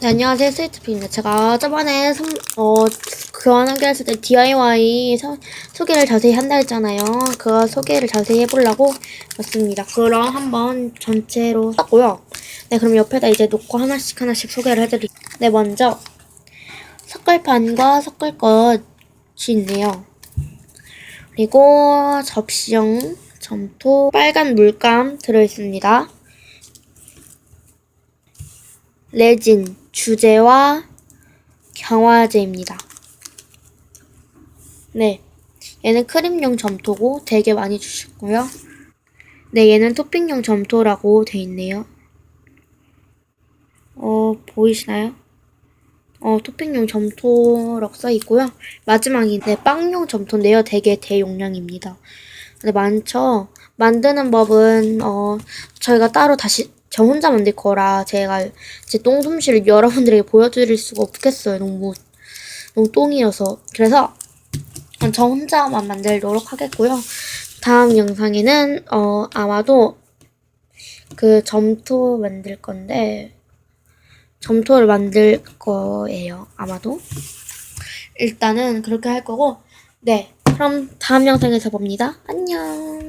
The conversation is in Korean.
네, 안녕하세요. 스위트피입니다. 제가 저번에 선, 어, 교환하게 했을 때 DIY 서- 소개를 자세히 한다 했잖아요. 그거 소개를 자세히 해보려고 왔습니다. 그럼 한번 전체로 썼고요. 네, 그럼 옆에다 이제 놓고 하나씩 하나씩 소개를 해드릴게요. 네, 먼저 섞을판과 섞을 것이 있네요. 그리고 접시용 점토 빨간 물감 들어있습니다. 레진, 주제와 경화제입니다. 네. 얘는 크림용 점토고 되게 많이 주셨고요. 네, 얘는 토핑용 점토라고 돼 있네요. 어, 보이시나요? 어, 토핑용 점토라고 써 있고요. 마지막이 네, 빵용 점토인데요. 되게 대용량입니다. 근데 많죠? 만드는 법은, 어, 저희가 따로 다시, 저 혼자 만들 거라 제가 제 똥 솜씨를 여러분들에게 보여드릴 수가 없겠어요. 너무, 너무 똥이어서. 그래서 저 혼자만 만들도록 하겠고요. 다음 영상에는, 어, 아마도 그 점토 만들 건데, 점토를 만들 거예요. 아마도. 일단은 그렇게 할 거고, 네. 그럼 다음 영상에서 봅니다. 안녕.